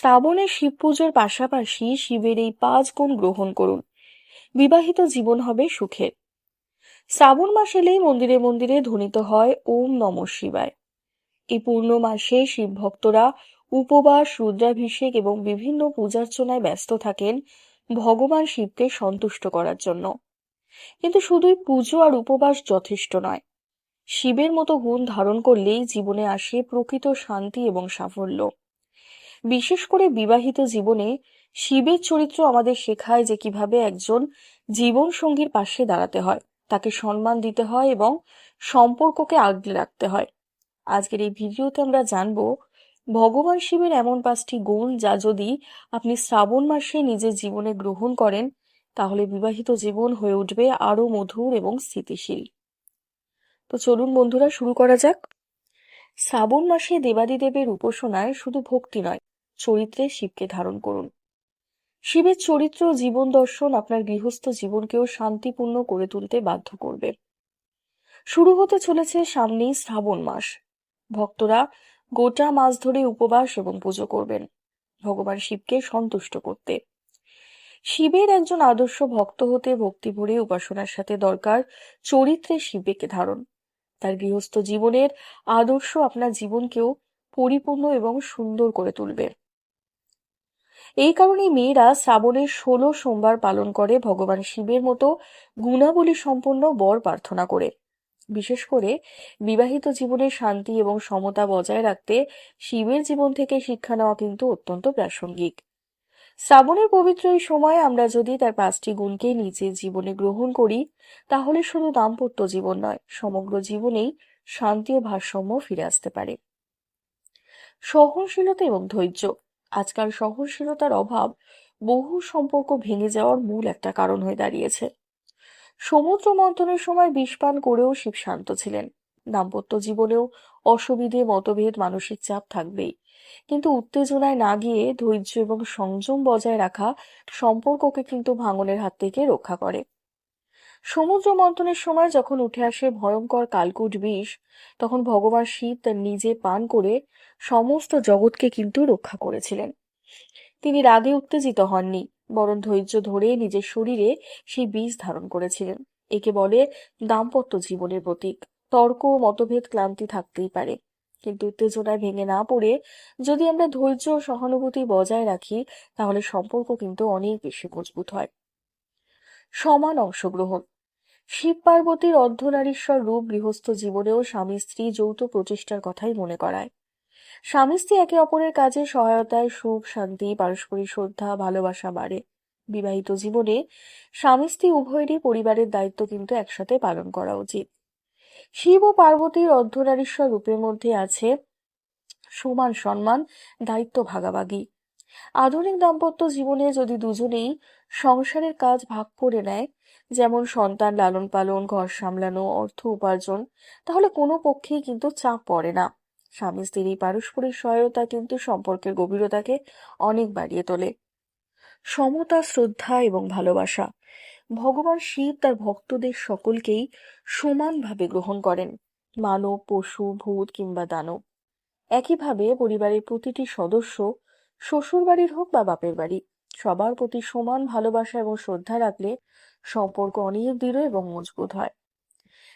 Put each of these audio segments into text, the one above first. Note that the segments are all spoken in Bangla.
শ্রাবণে শিব পুজোর পাশাপাশি শিবের এই পাঁচ গুণ গ্রহণ করুন। বিবাহিত জীবন হবে সুখের। শ্রাবণ মাস এলেই মন্দিরে মন্দিরে ধ্বনিত হয় ওম নম শিবায়। এই পূর্ণ মাসে শিব ভক্তরা উপবাস, রুদ্রাভিষেক এবং বিভিন্ন পূজার্চনায় ব্যস্ত থাকেন ভগবান শিবকে সন্তুষ্ট করার জন্য। কিন্তু শুধুই পুজো আর উপবাস যথেষ্ট নয়। শিবের মতো গুণ ধারণ করলেই জীবনে আসে প্রকৃত শান্তি এবং সাফল্য। বিশেষ করে বিবাহিত জীবনে শিবের চরিত্র আমাদের শেখায় যে কীভাবে একজন জীবন সঙ্গীর পাশে দাঁড়াতে হয়, তাকে সম্মান দিতে হয় এবং সম্পর্ককে আগলে রাখতে হয়। আজকের এই ভিডিওতে আমরা জানব, ভগবান শিবের এমন পাঁচটি গুণ যা যদি আপনি শ্রাবণ মাসে নিজের জীবনে গ্রহণ করেন, তাহলে বিবাহিত জীবন হয়ে উঠবে আরও মধুর এবং স্থিতিশীল। তো চলুন বন্ধুরা, শুরু করা যাক। শ্রাবণ মাসে দেবাদিদেবের উপাসনায় শুধু ভক্তি নয়, চরিত্রে শিবকে ধারণ করুন। শিবের চরিত্র জীবন দর্শন আপনার গৃহস্থ জীবনকেও শান্তিপূর্ণ করে তুলতে বাধ্য করবে। শুরু হতে চলেছে সামনেই শ্রাবণ মাস। ভক্তরা গোটা মাস ধরে উপবাস এবং পুজো করবেন, ভগবান শিবকে সন্তুষ্ট করতে। শিবের একজন আদর্শ ভক্ত হতে ভক্তি ভরে উপাসনার সাথে দরকার চরিত্রে শিবকে ধারণ। তার গৃহস্থ জীবনের আদর্শ আপনার জীবনকেও পরিপূর্ণ এবং সুন্দর করে তুলবে। এই কারণে মেয়েরা শ্রাবণের ষোলো সোমবার পালন করে ভগবান শিবের মতো গুণাবলী সম্পন্ন বর প্রার্থনা করে। বিশেষ করে বিবাহিত জীবনে শান্তি এবং সমতা বজায় রাখতে শিবের জীবন থেকে শিক্ষা নেওয়া কিন্তু অত্যন্ত প্রাসঙ্গিক। শ্রাবণের পবিত্র এই সময়ে আমরা যদি তার পাঁচটি গুণকে নিজের জীবনে গ্রহণ করি, তাহলে শুধু দাম্পত্য জীবন নয়, সমগ্র জীবনেই শান্তি ও ভারসাম্য ফিরে আসতে পারে। সহনশীলতা এবং ধৈর্য। আজকাল সহনশীলতার অভাব বহু সম্পর্ক ভেঙে যাওয়ার মূল একটা কারণ হয়ে দাঁড়িয়েছে। সমুদ্র মন্থনের সময় বিষপান করেও শিব শান্ত ছিলেন। দাম্পত্য জীবনেও অসুবিধে, মতভেদ, মানসিক চাপ থাকবেই। কিন্তু উত্তেজনায় না গিয়ে ধৈর্য এবং সংযম বজায় রাখা সম্পর্ককে কিন্তু ভাঙনের হাত থেকে রক্ষা করে। সমুদ্র মন্থনের সময় যখন উঠে আসে ভয়ঙ্কর কালকুট বিষ, তখন ভগবান শিব তার নিজে পান করে সমস্ত জগৎকে কিন্তু রক্ষা করেছিলেন। তিনি রাগে উত্তেজিত হননি, বরং ধৈর্য ধরে নিজের শরীরে সেই বীজ ধারণ করেছিলেন। একে বলে দাম্পত্য জীবনের প্রতীক। তর্ক মতভেদ ক্লান্তি থাকতেই পারে। কিন্তু উত্তেজনায় ভেঙে না পড়ে যদি আমরা ধৈর্য ও সহানুভূতি বজায় রাখি, তাহলে সম্পর্ক কিন্তু অনেক বেশি মজবুত হয়। সমান অংশগ্রহণ। শিব পার্বতীর অর্ধনারীশ্বর রূপ গৃহস্থ জীবনেও স্বামী, স্ত্রী যৌথ প্রচেষ্টার কথাই মনে করায়। স্বামী, স্ত্রী একে অপরের কাজে সহায়তায় সুখ, শান্তি, পারস্পরিক শ্রদ্ধা, ভালোবাসা বাড়ে। বিবাহিত জীবনে স্বামী, স্ত্রী উভয়েরই পরিবারের দায়িত্ব কিন্তু একসাথে পালন করা উচিত। শিব ও পার্বতীর অর্ধনারীশ্বর রূপের মধ্যে আছে সমান সম্মান, দায়িত্ব ভাগাভাগি। আধুনিক দাম্পত্য জীবনে যদি দুজনেই সংসারের কাজ ভাগ করে নেয়, যেমন সন্তান লালন পালন, ঘর সামলানো, অর্থ উপার্জন, তাহলে কোনো পক্ষেই কিন্তু চাপ পড়ে না। স্বামী, স্ত্রী, পারস্পরিক সহায়তা কিন্তু সম্পর্কের গভীরতাকে অনেক বাড়িয়ে তোলে। সমতা, শ্রদ্ধা এবং ভালোবাসা ভগবান শিব তার ভক্তদের সকলকেই সমানভাবে গ্রহণ করেন, মানব, পশু, ভূত কিংবা দানব। একইভাবে পরিবারের প্রতিটি সদস্য শ্বশুর বাড়ির হোক বা বাপের বাড়ি, সবার প্রতি সমান ভালোবাসা এবং শ্রদ্ধা রাখলে সম্পর্ক অনেক দৃঢ় এবং মজবুত হয়।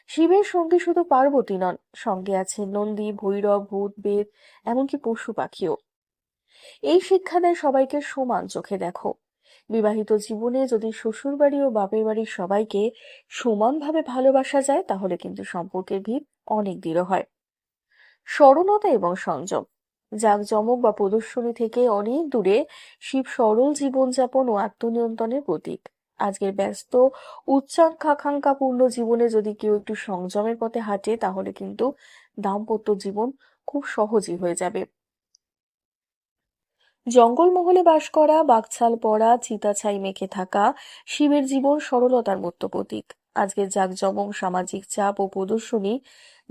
শিবের সঙ্গে শুধু পার্বতী নন, সঙ্গে আছে নন্দী, ভৈরব, ভূত, বেদ, এমনকি পশু পাখিও। এই শিক্ষা দেয় সবাইকে সমান চোখে দেখো। বিবাহিত জীবনে যদি শ্বশুর বাড়ি ও বাপের বাড়ির সবাইকে সমানভাবে ভালোবাসা যায়, তাহলে কিন্তু সম্পর্কের ভিত অনেক দৃঢ় হয়। সরলতা এবং সংযম। জাঁকজমক বা প্রদর্শনী থেকে অনেক দূরে শিব সরল জীবনযাপন ও আত্মনিয়ন্ত্রণের প্রতীক। আজকের ব্যস্ত, উচ্চাকাঙ্ক্ষাপূর্ণ জীবনে যদি কেউ একটু সংযমের পথে হাঁটে, তাহলে কিন্তু দাম্পত্য জীবন খুব সহজই হয়ে যাবে। জঙ্গলমহলে বাস করা বাঘছাল পড়া, চিতাছাই মেখে থাকা, শিবের জীবন সরলতার মতো প্রতীক। আজকের জাঁকজমক, সামাজিক চাপ ও প্রদর্শনী,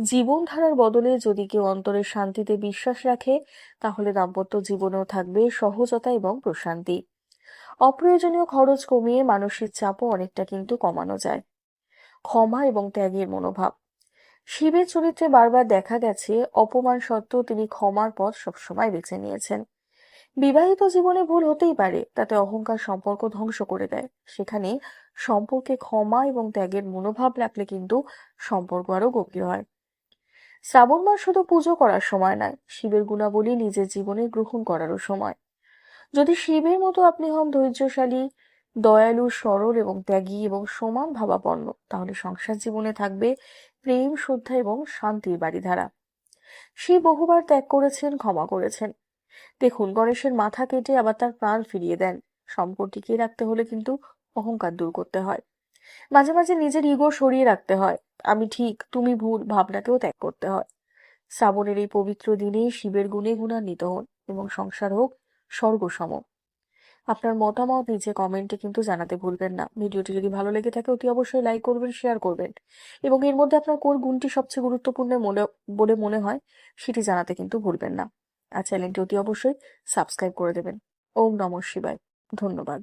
জীবনধারার বদলে যদি কেউ অন্তরের শান্তিতে বিশ্বাস রাখে, তাহলে দাম্পত্য জীবনেও থাকবে সহজতা এবং প্রশান্তি। অপ্রয়োজনীয় খরচ কমিয়ে মানসিক চাপও অনেকটা কিন্তু কমানো যায়। ক্ষমা এবং ত্যাগের মনোভাব। শিবের চরিত্রে বারবার দেখা গেছে, অপমান সত্ত্বেও তিনি ক্ষমার পথ সবসময় বেছে নিয়েছেন। বিবাহিত জীবনে ভুল হতেই পারে, তাতে অহংকার সম্পর্ক ধ্বংস করে দেয়। সেখানে সম্পর্কে ক্ষমা এবং ত্যাগের মনোভাব রাখলে কিন্তু সম্পর্ক আরও গভীর হয়। শ্রাবণ মাস শুধু পুজো করার সময় নয়, শিবের গুণাবলী নিজের জীবনে গ্রহণ করারও সময়। যদি শিবের মতো আপনি হন ধৈর্যশালী, দয়ালু, সরল এবং ত্যাগী এবং সমান ভাবাপন্ন, তাহলে সংসার জীবনে থাকবে প্রেম, শ্রদ্ধা এবং শান্তির বাড়িধারা। শিব বহুবার ত্যাগ করেছেন, ক্ষমা করেছেন। দেখুন, গণেশের মাথা কেটে আবার তার প্রাণ ফিরিয়ে দেন। সম্পদ টিকিয়ে রাখতে হলে কিন্তু অহংকার দূর করতে হয়। মাঝে মাঝে নিজের ইগো সরিয়ে রাখতে হয়। আমি ঠিক, তুমি ভুল, ভাবনাকেও ত্যাগ করতে হয়। শ্রাবণের এই পবিত্র দিনে শিবের গুণে গুণান্বিত হন এবং সংসার হোক স্বর্গসম। আপনার মতামত নিচে কমেন্টে কিন্তু জানাতে ভুলবেন না। ভিডিওটি যদি ভালো লেগে থাকে, অতি অবশ্যই লাইক করবেন শেয়ার করবেন। এবং এর মধ্যে আপনার কোন গুণটি সবচেয়ে গুরুত্বপূর্ণ মনে, বলে মনে হয়, সেটি জানাতে কিন্তু ভুলবেন না। আর চ্যানেলটি অতি অবশ্যই সাবস্ক্রাইব করে দেবেন। ওম নম শিবায়। ধন্যবাদ।